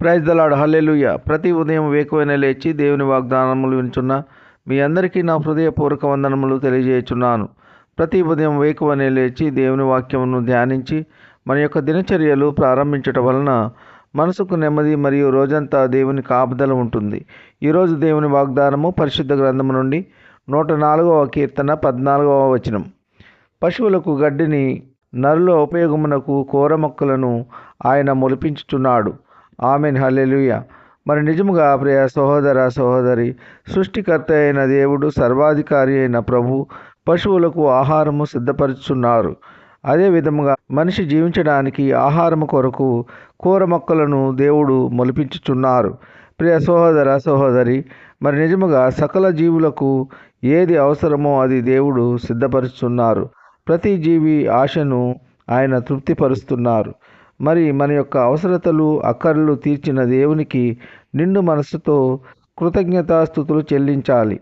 Praise దలాడు హల్లెలూయ. ప్రతి ఉదయం వేకువైన లేచి దేవుని వాగ్దానములు వినుచున్న మీ అందరికీ నా హృదయపూర్వక వందనములు తెలియజేయుచున్నాను. ప్రతి ఉదయం వేకువనే లేచి దేవుని వాక్యమును ధ్యానించి మన యొక్క దినచర్యలు ప్రారంభించటం వలన మనసుకు నెమ్మది మరియు రోజంతా దేవుని కాపుదల ఉంటుంది. ఈరోజు దేవుని వాగ్దానము పరిశుద్ధ గ్రంథము నుండి నూట నాలుగవ కీర్తన పద్నాలుగవ వచనం. పశువులకు గడ్డిని నరుల ఉపయోగమునకు కూర మొక్కలను ఆయన మొలిపించుచున్నాడు. ఆమెన్ హల్లెలూయ. మరి నిజముగా ప్రియ సహోదర సహోదరి సృష్టికర్త అయిన దేవుడు సర్వాధికారి అయిన ప్రభు పశువులకు ఆహారము సిద్ధపరుచున్నారు. అదే విధముగా మనిషి జీవించడానికి ఆహారము కొరకు కూర మొక్కలను దేవుడు మొలిపించుచున్నారు. ప్రియ సహోదర సహోదరి మరి నిజముగా సకల జీవులకు ఏది అవసరమో అది దేవుడు సిద్ధపరుచున్నారు. ప్రతి జీవి ఆశను ఆయన తృప్తిపరుస్తున్నారు. మరి మన యొక్క అవసరతలు అక్కర్లు తీర్చిన దేవునికి నిండు మనసుతో కృతజ్ఞతాస్థుతులు చెల్లించాలి.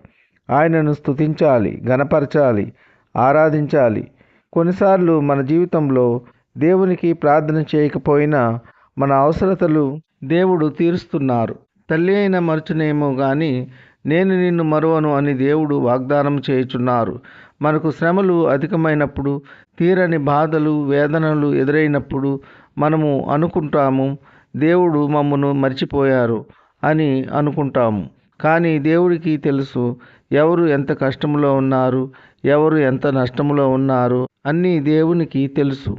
ఆయనను స్తుతించాలి గణపరచాలి ఆరాధించాలి. కొన్నిసార్లు మన జీవితంలో దేవునికి ప్రార్థన చేయకపోయినా మన అవసరతలు దేవుడు తీరుస్తున్నారు. తల్లి అయిన మరచునేమో కానీ నేను నిన్ను మరువను అని దేవుడు వాగ్దానం చేయుచున్నారు. మనకు శ్రమలు అధికమైనప్పుడు తీరని బాధలు వేదనలు ఎదురైనప్పుడు మనము అనుకుంటాము దేవుడు మమ్మను మర్చిపోయారు అని అనుకుంటాము. కానీ దేవుడికి తెలుసు ఎవరు ఎంత కష్టంలో ఉన్నారు ఎవరు ఎంత నష్టంలో ఉన్నారు అన్నీ దేవునికి తెలుసు.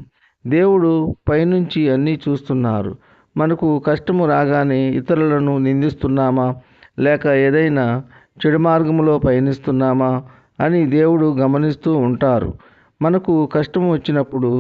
దేవుడు పైనుంచి అన్నీ చూస్తున్నారు. మనకు కష్టము రాగానే ఇతరులను నిందిస్తున్నామా లేక ఏదైనా చెడు మార్గంలో పయనిస్తున్నామా అని దేవుడు గమనిస్తూ ఉంటారు. మనకు కష్టం వచ్చినప్పుడు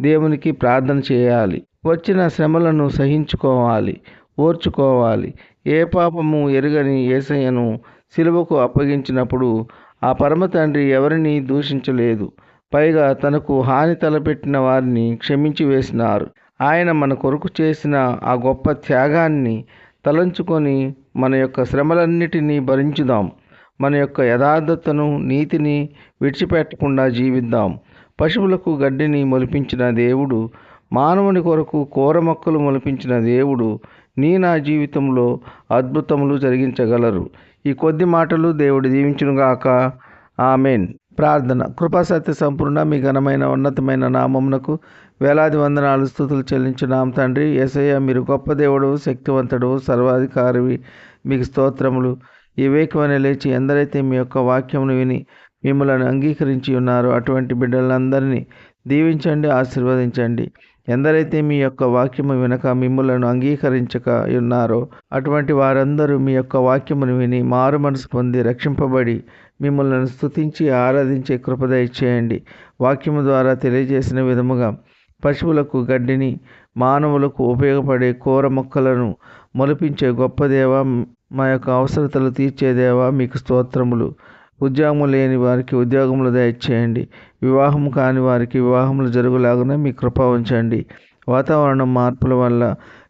దేవునికి ప్రార్థన చేయాలి. వచ్చిన శ్రమలను సహించుకోవాలి ఓర్చుకోవాలి. ఏ పాపము ఎరుగని ఏసయ్యను సిలువకు అప్పగించినప్పుడు ఆ పరమ తండ్రి ఎవరిని దూషించలేదు. పైగా తనకు హాని తలపెట్టిన వారిని క్షమించి వేసినారు. ఆయన మన కొరకు చేసిన ఆ గొప్ప త్యాగాన్ని తలంచుకొని మన యొక్క శ్రమలన్నిటినీ భరించుదాం. మన యొక్క యథార్థతను నీతిని విడిచిపెట్టకుండా జీవిద్దాం. పశువులకు గడ్డిని మొలిపించిన దేవుడు మానవుని కొరకు కూర మొక్కలు మొలిపించిన దేవుడు నీ నా జీవితంలో అద్భుతములు జరిగించగలరు. ఈ కొద్ది మాటలు దేవుడు దీవించునుగాక ఆమెన్. ప్రార్థన. కృపా సత్య సంపూర్ణ మీ ఘనమైన ఉన్నతమైన నామమునకు వేలాది వందనాలు స్థుతులు చెల్లించున్నాం తండ్రి. ఎసయ్య మీరు గొప్ప దేవుడు శక్తివంతుడు సర్వాధికారి మీకు స్తోత్రములు. ఈ వేకమని లేచి ఎందరైతే మీ యొక్క వాక్యమును విని మిమ్మల్ని అంగీకరించి ఉన్నారో అటువంటి బిడ్డలందరినీ దీవించండి ఆశీర్వదించండి. ఎందరైతే మీ యొక్క వాక్యము వినక మిమ్మలను అంగీకరించక ఉన్నారో అటువంటి వారందరూ మీ యొక్క వాక్యమును విని మారు మనసు పొంది రక్షింపబడి మిమ్మల్ని స్థుతించి ఆరాధించే కృపదయ చేయండి. వాక్యము ద్వారా తెలియజేసిన విధముగా పశువులకు గడ్డిని మానవులకు ఉపయోగపడే కూర మొక్కలను మొలిపించే గొప్ప దేవ మా యొక్క అవసరతలు తీర్చేదేవా మీకు స్తోత్రములు. ఉద్యోగము లేని వారికి ఉద్యోగములు దయచేయండి. వివాహం కాని వారికి వివాహములు జరుగులాగున మీ కృప ఉంచండి. వాతావరణం మార్పుల వల్ల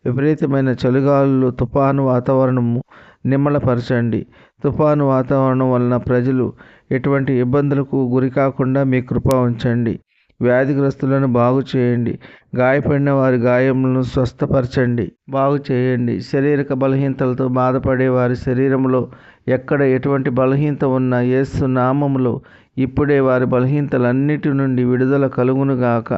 విపరీతమైన చలిగాలులు తుఫాను వాతావరణము నిమ్మలపరచండి. తుఫాను వాతావరణం వలన ప్రజలు ఎటువంటి ఇబ్బందులకు గురి కాకుండా మీ కృప ఉంచండి. వ్యాధిగ్రస్తులను బాగు చేయండి. గాయపడిన వారి గాయములను స్వస్థపరచండి. బాగు చేయండి. శారీరక బలహీనతలతో బాధపడే వారి శరీరంలో ఎక్కడ ఎటువంటి బలహీనత ఉన్న యేసు నామములో ఇప్పుడే వారి బలహీనతలన్నిటి నుండి విడుదల కలుగునుగాక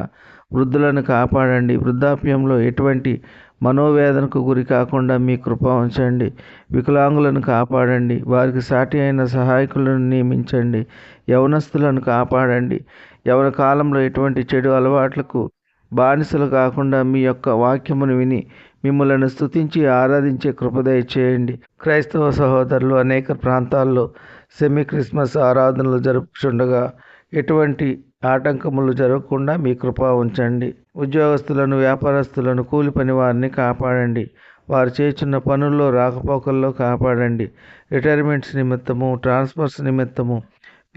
వృద్ధులను కాపాడండి. వృద్ధాప్యంలో ఎటువంటి మనోవేదనకు గురి కాకుండా మీ కృప ఉంచండి. వికలాంగులను కాపాడండి. వారికి సాటి అయిన సహాయకులను నియమించండి. యవనస్తులను కాపాడండి. ఎవరి కాలంలో ఎటువంటి చెడు అలవాట్లకు బానిసలు కాకుండా మీ యొక్క వాక్యమును విని మిమ్మల్ని స్తుతించి ఆరాధించే కృపదయ చేయండి క్రైస్తవ సహోదరులు అనేక ప్రాంతాల్లో సెమీ క్రిస్మస్ ఆరాధనలు జరుపుచుండగా ఎటువంటి ఆటంకములు జరగకుండా మీ కృప ఉంచండి. ఉద్యోగస్తులను వ్యాపారస్తులను కూలి పని వారిని కాపాడండి. వారు చేస్తున్న పనుల్లో రాకపోకల్లో కాపాడండి. రిటైర్మెంట్స్ నిమిత్తము ట్రాన్స్ఫర్స్ నిమిత్తము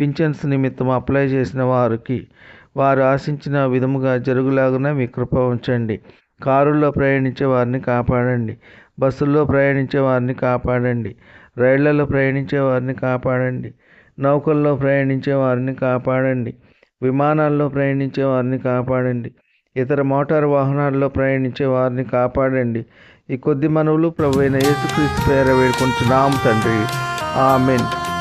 పింఛన్స్ నిమిత్తం అప్లై చేసిన వారికి వారు ఆశించిన విధముగా జరుగులాగున మీ కృప ఉంచండి. కారుల్లో ప్రయాణించే వారిని కాపాడండి. బస్సుల్లో ప్రయాణించే వారిని కాపాడండి. రైళ్ళలో ప్రయాణించే వారిని కాపాడండి. నౌకల్లో ప్రయాణించే వారిని కాపాడండి. విమానాల్లో ప్రయాణించే వారిని కాపాడండి. ఇతర మోటార్ వాహనాల్లో ప్రయాణించే వారిని కాపాడండి. ఈ కొద్ది మనవులు ప్రభు అయిన యేసుక్రీస్తు పేర వేడుకుంటున్నాం తండ్రి. ఆమెన్.